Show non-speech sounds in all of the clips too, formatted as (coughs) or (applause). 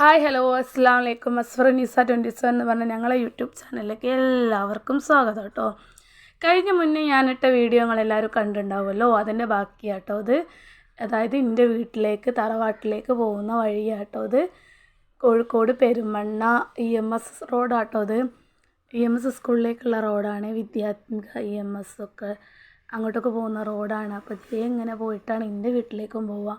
Hi hello അസ്സാം വലൈക്കും അസ്ഫർ നിസ twenty seven എന്ന് പറഞ്ഞ ഞങ്ങളുടെ യൂട്യൂബ് ചാനലിലേക്ക് എല്ലാവർക്കും സ്വാഗതം കേട്ടോ. കഴിഞ്ഞ മുന്നേ ഞാനിട്ട വീഡിയോ നിങ്ങളെല്ലാവരും കണ്ടിട്ടുണ്ടാവുമല്ലോ. അതിന്റെ ബാക്കിയാട്ടോ അത് അതായത് എന്റെ വീട്ടിലേക്ക് തറവാട്ടിലേക്ക് പോകുന്ന വഴിയാട്ടോ അത് Kozhikode Perumanna E M S റോഡാട്ടോ അത് ഇ എം എസ് സ്കൂളിലേക്കുള്ള റോഡാണ് വിദ്യാത്മിക ഇ എം എസ് ഒക്കെ അങ്ങോട്ടൊക്കെ പോകുന്ന റോഡാണ് അപ്പോൾ ഇതേ ഇങ്ങനെ പോയിട്ടാണ് എന്റെ വീട്ടിലേക്കും പോവുക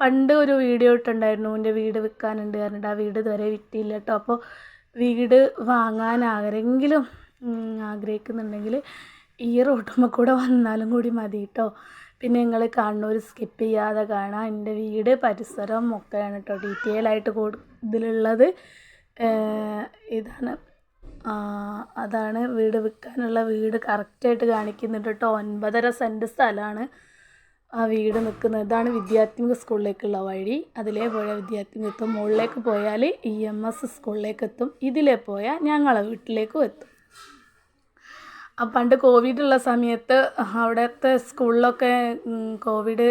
പണ്ട് ഒരു വീഡിയോ ഇട്ടുണ്ടായിരുന്നു എന്റെ വീട് വിൽക്കാനുണ്ട് പറഞ്ഞിട്ട് ആ വീട് ഇതുവരെ വിറ്റില്ല കേട്ടോ അപ്പോൾ വീട് വാങ്ങാൻ ആരെങ്കിലും ആഗ്രഹിക്കുന്നുണ്ടെങ്കിൽ ഈ റോട്ടുമ്മ കൂടെ വന്നാലും കൂടി മതി കേട്ടോ പിന്നെ നിങ്ങൾ കണ്ണൂർ സ്കിപ്പ് ചെയ്യാതെ കാണാം. എന്റെ വീട് പരിസരം ഒക്കെയാണ് കേട്ടോ ഡീറ്റെയിൽ ആയിട്ട് കൂടുതലുള്ളത് ഇതാണ്. അതാണ് വീട് വിൽക്കാനുള്ള വീട്. കറക്റ്റായിട്ട് കാണിക്കുന്നുണ്ട് കേട്ടോ ഒൻപതര സെന്റ് സ്ഥലമാണ്. ആ വീട് നിൽക്കുന്നത് ഇതാണ് വിദ്യാത്മിക സ്കൂളിലേക്കുള്ള വഴി. അതിലേ പോയാൽ വിദ്യാത്മിക എത്തും മുകളിലേക്ക് പോയാൽ ഇ എം എസ് സ്കൂളിലേക്ക് എത്തും ഇതിലേ പോയാൽ ഞങ്ങളെ വീട്ടിലേക്കും എത്തും. പണ്ട് കോവിഡുള്ള സമയത്ത് അവിടുത്തെ സ്കൂളിലൊക്കെ കോവിഡ്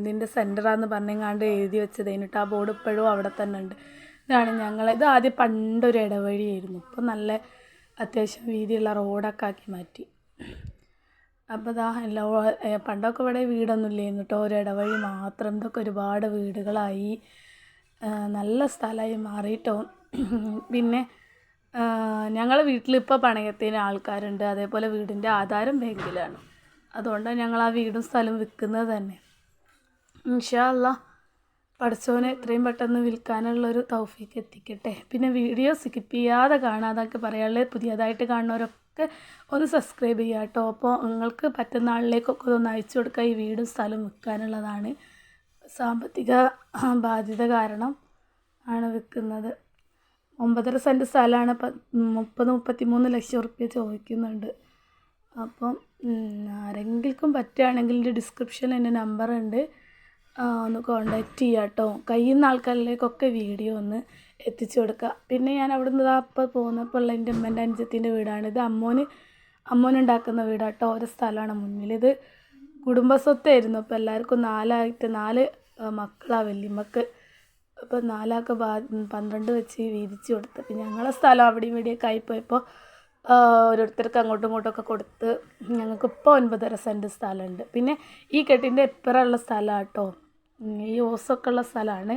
ഇതിന്റെ സെന്ററാന്ന് പറഞ്ഞെങ്ങാണ്ട് എഴുതി വെച്ചത്. കഴിഞ്ഞിട്ട് ആ ബോർഡ് ഇപ്പോഴും അവിടെ തന്നെ ഉണ്ട്. ഇതാണ് ഞങ്ങൾ ഇത് ആദ്യം പണ്ടൊരു ഇടവഴിയായിരുന്നു. ഇപ്പം നല്ല അത്യാവശ്യം വീതിയുള്ള റോഡൊക്കെ ആക്കി മാറ്റി. അപ്പോൾ ഇതാ എല്ലാ പണ്ടൊക്കെ ഇവിടെ വീടൊന്നും ഇല്ലായിരുന്നു കേട്ടോ ഒരു ഇടവഴി മാത്രം. ഇതൊക്കെ ഒരുപാട് വീടുകളായി. നല്ല സ്ഥലമായി മാറിയിട്ടോ പിന്നെ ഞങ്ങളെ വീട്ടിലിപ്പോൾ പണയത്തിന് ആൾക്കാരുണ്ട്. അതേപോലെ വീടിന്റെ ആധാരം ബാങ്കിലാണ്. അതുകൊണ്ടാണ് ഞങ്ങൾ ആ വീടും സ്ഥലവും വിൽക്കുന്നത് തന്നെ. ഇൻഷാല്ല പഠിച്ചവനെ എത്രയും പെട്ടെന്ന് വിൽക്കാനുള്ളൊരു തൗഫീക്ക് എത്തിക്കട്ടെ. പിന്നെ വീഡിയോ സ്കിപ്പ് ചെയ്യാതെ കാണാതൊക്കെ പറയാനുള്ളത് പുതിയതായിട്ട് കാണുന്നവരൊക്കെ ഒന്ന് സബ്സ്ക്രൈബ് ചെയ്യുക കേട്ടോ. അപ്പോൾ നിങ്ങൾക്ക് പറ്റുന്ന ആളിലേക്കൊക്കെ ഒന്ന് അയച്ചു കൊടുക്കുക. ഈ വീടും സ്ഥലം വിൽക്കാനുള്ളതാണ് സാമ്പത്തിക ബാധ്യത കാരണം ആണ് വിൽക്കുന്നത്. ഒമ്പതര സെന്റ് സ്ഥലമാണ്. മുപ്പത് മുപ്പത്തി മൂന്ന് ലക്ഷം റുപ്യ ചോദിക്കുന്നുണ്ട്. അപ്പം ആരെങ്കിലും പറ്റുകയാണെങ്കിൽ എന്റെ ഡിസ്ക്രിപ്ഷനിൽ എന്റെ നമ്പറുണ്ട് ഒന്ന് കോണ്ടാക്റ്റ് ചെയ്യാം കേട്ടോ. കഴിയുന്ന ആൾക്കാരിലേക്കൊക്കെ വീഡിയോ ഒന്ന് എത്തിച്ചു കൊടുക്കുക. പിന്നെ ഞാൻ അവിടെ നിന്ന് അപ്പോൾ പോകുന്നപ്പോൾ ഉള്ള എന്റെ അമ്മേന്റെ അനുജത്തിന്റെ വീടാണ്. ഇത് അമ്മോന് അമ്മോനുണ്ടാക്കുന്ന വീടാണ് കേട്ടോ ഓരോ സ്ഥലമാണ് മുന്നിൽ. ഇത് കുടുംബസ്വത്തായിരുന്നു. അപ്പോൾ എല്ലാവർക്കും നാലായിട്ട് നാല് മക്കളാണ് വല്യമ്മക്ക്. അപ്പോൾ നാലാൾക്ക് ബാ പന്ത്രണ്ട് വെച്ച് വീതിച്ച് കൊടുത്ത്. അപ്പം ഞങ്ങളെ സ്ഥലം അവിടെയും ഇവിടെയൊക്കെ ആയിപ്പോയപ്പോൾ ഓരോരുത്തർക്ക് അങ്ങോട്ടും ഇങ്ങോട്ടൊക്കെ കൊടുത്ത് ഞങ്ങൾക്ക് ഇപ്പോൾ ഒൻപതര സെന്റ് സ്ഥലമുണ്ട്. പിന്നെ ഈ കെട്ടിന്റെ ഇപ്പുറമുള്ള സ്ഥലമാണ് കേട്ടോ ഈ ഓസൊക്കെ ഉള്ള സ്ഥലമാണ്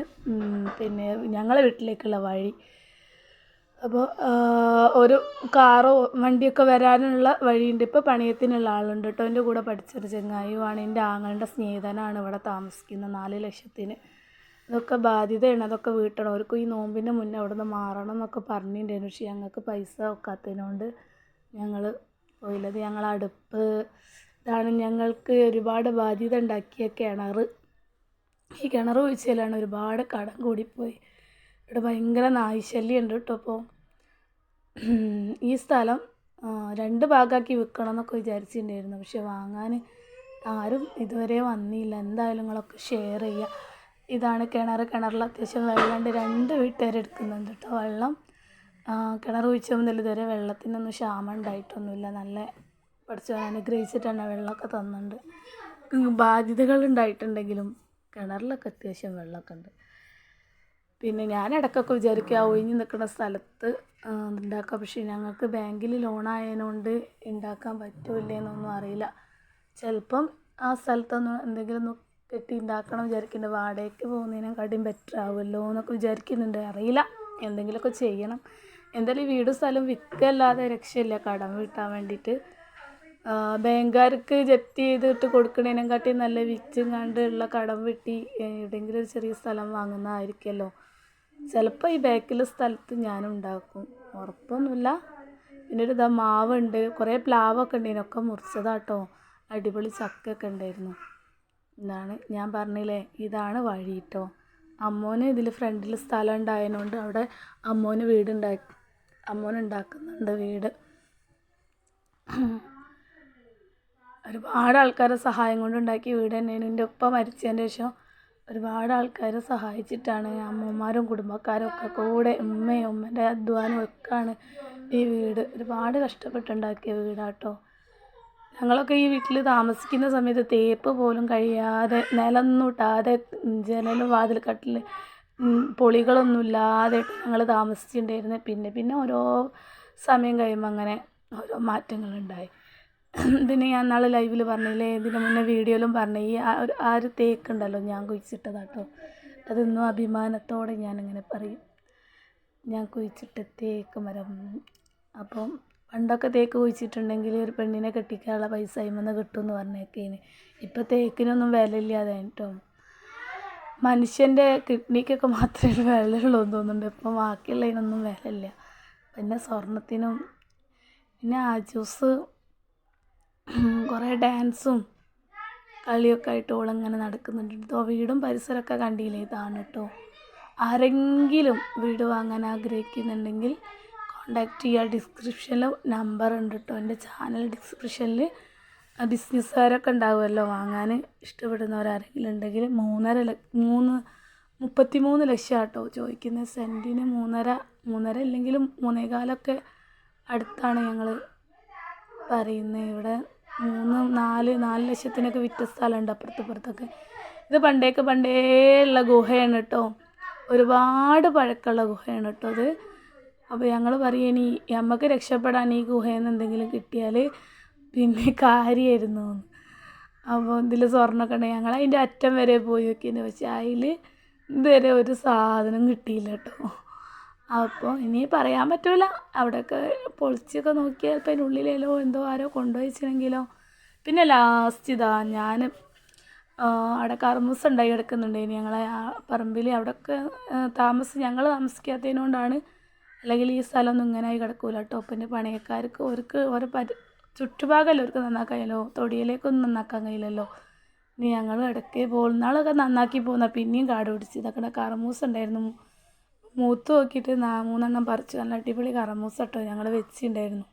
പിന്നെ ഞങ്ങളെ വീട്ടിലേക്കുള്ള വഴി. അപ്പോൾ ഒരു കാറോ വണ്ടിയൊക്കെ വരാനുള്ള വഴിയുണ്ട്. ഇപ്പോൾ പണിയത്തിനുള്ള ആളുണ്ട് കേട്ടോ. എന്റെ കൂടെ പഠിച്ചൊരു ചെങ്ങായിയുമാണ്. എന്റെ ആങ്ങളുടെ സ്നേഹിതനാണ് ഇവിടെ താമസിക്കുന്നത്. നാല് ലക്ഷത്തിന്. അതൊക്കെ ബാധ്യതയാണ്. അതൊക്കെ വീട്ടണം. അവർക്കും ഈ നോമ്പിന്റെ മുന്നേ അവിടെ നിന്ന് മാറണം എന്നൊക്കെ പറഞ്ഞിട്ടുണ്ടായിരുന്നു. പക്ഷേ ഞങ്ങൾക്ക് പൈസ ഒക്കാത്തതിനോണ്ട് ഞങ്ങൾ പോയില്ലത് ഞങ്ങളടുപ്പ് ഇതാണ്. ഞങ്ങൾക്ക് ഒരുപാട് ബാധ്യത ഉണ്ടാക്കിയ കിണർ ഈ കിണർ ഒഴിച്ചാലാണ് ഒരുപാട് കടം കൂടിപ്പോയി. ഇവിടെ ഭയങ്കര നായ്ശല്യം ഉണ്ട് കേട്ടോ അപ്പോൾ ഈ സ്ഥലം രണ്ട് ഭാഗമാക്കി വിൽക്കണം എന്നൊക്കെ വിചാരിച്ചിട്ടുണ്ടായിരുന്നു. പക്ഷെ വാങ്ങാൻ ആരും ഇതുവരെ വന്നില്ല. എന്തായാലും നിങ്ങളൊക്കെ ഷെയർ ചെയ്യുക. ഇതാണ് കിണർ. കിണറിൽ അത്യാവശ്യം വെള്ളമുണ്ട്. രണ്ട് വീട്ടുകാർ എടുക്കുന്നുണ്ട് കേട്ടോ. വെള്ളം കിണർ കുഴിച്ച ഇതുവരെ വെള്ളത്തിനൊന്നും ക്ഷാമം ഉണ്ടായിട്ടൊന്നുമില്ല. നല്ല പഠിച്ചു അനുഗ്രഹിച്ചിട്ടാണ് വെള്ളമൊക്കെ തന്നിട്ടുണ്ട് ബാധ്യതകൾ ഉണ്ടായിട്ടുണ്ടെങ്കിലും കിണറിലൊക്കെ അത്യാവശ്യം വെള്ളമൊക്കെ ഉണ്ട് പിന്നെ ഞാൻ ഇടയ്ക്കൊക്കെ വിചാരിക്കുക ഒഴിഞ്ഞ് നിൽക്കുന്ന സ്ഥലത്ത് ഉണ്ടാക്കുക പക്ഷേ ഞങ്ങൾക്ക് ബാങ്കിൽ ലോൺ ആയതുകൊണ്ട് ഉണ്ടാക്കാൻ പറ്റൂല്ലേന്നൊന്നും അറിയില്ല. ചിലപ്പം ആ സ്ഥലത്തൊന്ന് എന്തെങ്കിലും കെട്ടി ഉണ്ടാക്കണം വിചാരിക്കുന്നുണ്ട്. വാടകയ്ക്ക് പോകുന്നതിനെക്കാട്ടിയും ബെറ്റർ ആവുമല്ലോ എന്നൊക്കെ വിചാരിക്കുന്നുണ്ട്. അറിയില്ല. എന്തെങ്കിലുമൊക്കെ ചെയ്യണം. എന്തായാലും വീടും സ്ഥലം വിൽക്കല്ലാതെ രക്ഷയില്ല. കടം വീട്ടാൻ വേണ്ടിയിട്ട്. ബാങ്കുകാർക്ക് ജപ്തി ചെയ്തിട്ട് കൊടുക്കണതിനെക്കാട്ടി നല്ല വിറ്റും കണ്ടുള്ള കടം വെട്ടി എവിടെയെങ്കിലും ഒരു ചെറിയ സ്ഥലം വാങ്ങുന്നതായിരിക്കുമല്ലോ. ചിലപ്പോൾ ഈ ബാക്കിലെ സ്ഥലത്ത് ഞാൻ ഉണ്ടാക്കും ഉറപ്പൊന്നുമില്ല. പിന്നെ ഒരു ഇതാ മാവുണ്ട്. കുറേ പ്ലാവൊക്കെ ഉണ്ട്. ഒക്കെ മുറിച്ചതാട്ടോ. അടിപൊളി ചക്കൊക്കെ ഉണ്ടായിരുന്നു. ഇതാണ് ഞാൻ പറഞ്ഞില്ലേ ഇതാണ് വഴി കേട്ടോ അമ്മോന് ഇതിൽ ഫ്രണ്ടിൽ സ്ഥലം ഉണ്ടായതുകൊണ്ട് അവിടെ അമ്മോന് വീടുണ്ടാക്കി അമ്മോനുണ്ടാക്കുന്നുണ്ട് വീട്. ഒരുപാട് ആൾക്കാരെ സഹായം കൊണ്ട് ഉണ്ടാക്കിയ വീട് തന്നെയാണ്. എന്റെ ഉപ്പ മരിച്ചതിന് ശേഷം ഒരുപാട് ആൾക്കാരെ സഹായിച്ചിട്ടാണ് അമ്മമാരും കുടുംബക്കാരും ഒക്കെ കൂടെ ഉമ്മയും ഉമ്മന്റെ അധ്വാനം ഒക്കെയാണ് ഈ വീട്. ഒരുപാട് കഷ്ടപ്പെട്ടുണ്ടാക്കിയ വീടാട്ടോ. ഞങ്ങളൊക്കെ ഈ വീട്ടിൽ താമസിക്കുന്ന സമയത്ത് തേപ്പ് പോലും കഴിയാതെ നിലമൊന്നും ഇട്ടാതെ ജനലും വാതിൽ കട്ടിൽ ഉം, പൊളികളൊന്നുമില്ലാതെ ഞങ്ങൾ താമസിച്ചിട്ടുണ്ടായിരുന്നത് പിന്നെ പിന്നെ ഓരോ സമയം കഴിയുമ്പോൾ അങ്ങനെ ഓരോ മാറ്റങ്ങളുണ്ടായി. (coughs) ഇതിന് ഞാൻ നാളെ ലൈവിൽ പറഞ്ഞില്ലേ ഇതിന് മുന്നേ വീഡിയോയിലും പറഞ്ഞു ഈ ആ ഒരു ആ ഒരു തേക്കുണ്ടല്ലോ ഞാൻ കുഴിച്ചിട്ടതാട്ടോ. അതൊന്നും അഭിമാനത്തോടെ ഞാനിങ്ങനെ പറയും. ഞാൻ കുഴിച്ചിട്ട തേക്ക് മരം. അപ്പം പണ്ടൊക്കെ തേക്ക് കുഴിച്ചിട്ടുണ്ടെങ്കിൽ ഒരു പെണ്ണിനെ കെട്ടിക്കാനുള്ള പൈസ അയിമെന്ന് കിട്ടുമെന്ന് പറഞ്ഞേക്കേന്. ഇപ്പം തേക്കിനൊന്നും വിലയില്ലാതെ കേട്ടോ. മനുഷ്യന്റെ കിഡ്നിക്കൊക്കെ മാത്രമേ വിലയുള്ളൂ എന്ന് തോന്നുന്നുണ്ട്. ഇപ്പം ബാക്കിയുള്ളതിനൊന്നും വിലയില്ല. പിന്നെ സ്വർണത്തിനും പിന്നെ ആജൂസ് കുറേ ഡാൻസും കളിയൊക്കെ ആയിട്ട് ഓളിങ്ങനെ നടക്കുന്നുണ്ട് കേട്ടോ വീടും പരിസരമൊക്കെ കണ്ടില്ലേ? ഇതാണ് കേട്ടോ ആരെങ്കിലും വീട് വാങ്ങാൻ ആഗ്രഹിക്കുന്നുണ്ടെങ്കിൽ കോണ്ടാക്ട് ചെയ്യുക ഡിസ്ക്രിപ്ഷനിൽ നമ്പർ ഉണ്ട് കേട്ടോ എന്റെ ചാനൽ ഡിസ്ക്രിപ്ഷനിൽ ബിസിനസ്സുകാരൊക്കെ ഉണ്ടാവുമല്ലോ? വാങ്ങാൻ ഇഷ്ടപ്പെടുന്നവരാരെങ്കിലും ഉണ്ടെങ്കിൽ മൂന്നര മൂന്ന് മുപ്പത്തി മൂന്ന് ലക്ഷം കേട്ടോ ചോദിക്കുന്ന സെന്റിന് മൂന്നര മൂന്നര ഇല്ലെങ്കിലും മൂന്നേകാലൊക്കെ അടുത്താണ് ഞങ്ങൾ പറയുന്നത്. ഇവിടെ മൂന്ന് നാല് നാല് ലക്ഷത്തിനൊക്കെ വിറ്റ സ്ഥലമുണ്ട് അപ്പുറത്ത് ഇപ്പുറത്തൊക്കെ. ഇത് പണ്ടേക്ക് പണ്ടേ ഉള്ള ഗുഹയാണ് കേട്ടോ ഒരുപാട് പഴക്കമുള്ള ഗുഹയാണ് കേട്ടോ അത് അപ്പോൾ ഞങ്ങൾ പറയും ഇനി നമുക്ക് രക്ഷപ്പെടാൻ ഈ ഗുഹയിൽ നിന്ന് എന്തെങ്കിലും കിട്ടിയാൽ പിന്നെ കാര്യമായിരുന്നു അപ്പോൾ ഇതിൽ സ്വർണമൊക്കെ ഉണ്ടെങ്കിൽ ഞങ്ങൾ അതിന്റെ അറ്റം വരെ പോയി നോക്കിയിരുന്നു പക്ഷേ അതിൽ ഇതുവരെ ഒരു സാധനം കിട്ടിയില്ല കേട്ടോ അപ്പോൾ ഇനി പറയാൻ പറ്റില്ല അവിടെയൊക്കെ പൊളിച്ചൊക്കെ നോക്കിയാൽ ഇപ്പം ഉള്ളിലേലോ എന്തോ ആരോ കൊണ്ടുപോയിച്ചെങ്കിലോ പിന്നെ ലാസ്റ്റ് ഇതാ ഞാൻ അവിടെ കർമ്മൂസ് ഉണ്ടായി കിടക്കുന്നുണ്ട് ഇനി ഞങ്ങളെ പറമ്പിൽ അവിടെയൊക്കെ താമസം ഞങ്ങൾ താമസിക്കാത്തതിനോണ്ടാണ്. അല്ലെങ്കിൽ ഈ സ്ഥലമൊന്നും ഇങ്ങനെ ആയി കിടക്കൂല കേട്ടോ. പിന്നെ പണിയക്കാർക്ക് അവർക്ക് ഓരോ പരി ചുറ്റുഭാഗമല്ലോ അവർക്ക് നന്നാക്കാൻ കഴിയല്ലോ തൊടിയിലേക്കൊന്നും നന്നാക്കാൻ കഴിയില്ലല്ലോ. ഇനി ഞങ്ങൾ ഇടയ്ക്ക് പോകുന്നാളൊക്കെ നന്നാക്കി പോകുന്ന പിന്നെയും കാട് പിടിച്ച്. ഇതൊക്കെ കറമൂസ് ഉണ്ടായിരുന്നു. മൂത്ത് നോക്കിയിട്ട് നാ മൂന്നെണ്ണം പറിച്ചു നല്ല അടിപൊളി കറമൂസ കേട്ടോ ഞങ്ങൾ വെച്ചിട്ടുണ്ടായിരുന്നു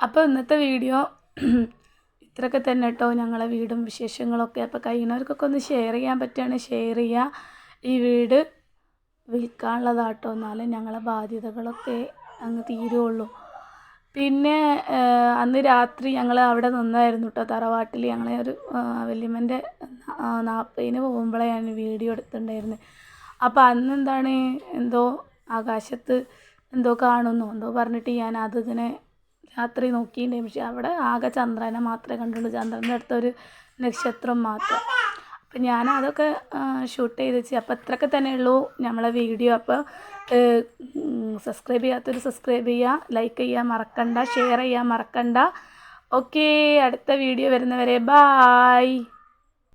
അപ്പോൾ ഇന്നത്തെ വീഡിയോ (clears throat) ഇത്രയൊക്കെ തന്നെ കേട്ടോ ഞങ്ങളെ വീടും വിശേഷങ്ങളൊക്കെ. അപ്പോൾ കഴിയുന്നവർക്കൊക്കെ ഒന്ന് ഷെയർ ചെയ്യാൻ പറ്റുകയാണെങ്കിൽ ഷെയർ ചെയ്യുക ഈ വീട് വിൽക്കാനുള്ളതാട്ടോ. എന്നാലേ ഞങ്ങളെ ബാധ്യതകളൊക്കെ അങ്ങ് തീരുള്ളൂ പിന്നെ അന്ന് രാത്രി ഞങ്ങൾ അവിടെ നിന്നായിരുന്നു കേട്ടോ തറവാട്ടിൽ ഞങ്ങളെ ഒരു വല്യമ്മന്റെ നാൽപ്പതിന് പോകുമ്പോഴാണ് വീഡിയോ എടുത്തിട്ടുണ്ടായിരുന്നത് അപ്പോൾ അന്ന് എന്താണ് എന്തോ ആകാശത്ത് എന്തോ കാണുന്നു. എന്തോ പറഞ്ഞിട്ട് ഞാൻ അതിങ്ങനെ രാത്രി നോക്കിയിട്ടുണ്ട്. പക്ഷേ അവിടെ ആകെ ചന്ദ്രനെ മാത്രമേ കണ്ടുള്ളൂ. ചന്ദ്രന്റെ അടുത്തൊരു നക്ഷത്രം മാത്രം. അപ്പം ഞാൻ അതൊക്കെ ഷൂട്ട് ചെയ്ത് വെച്ച്. അപ്പോൾ ഇത്രയൊക്കെ തന്നെ ഉള്ളൂ നമ്മളെ വീഡിയോ. അപ്പോൾ സബ്സ്ക്രൈബ് ചെയ്യാത്തൊരു സബ്സ്ക്രൈബ് ചെയ്യുക ലൈക്ക് ചെയ്യാൻ മറക്കണ്ട ഷെയർ ചെയ്യാൻ മറക്കണ്ട. ഓക്കേ അടുത്ത വീഡിയോ വരുന്നവരെ ബായ്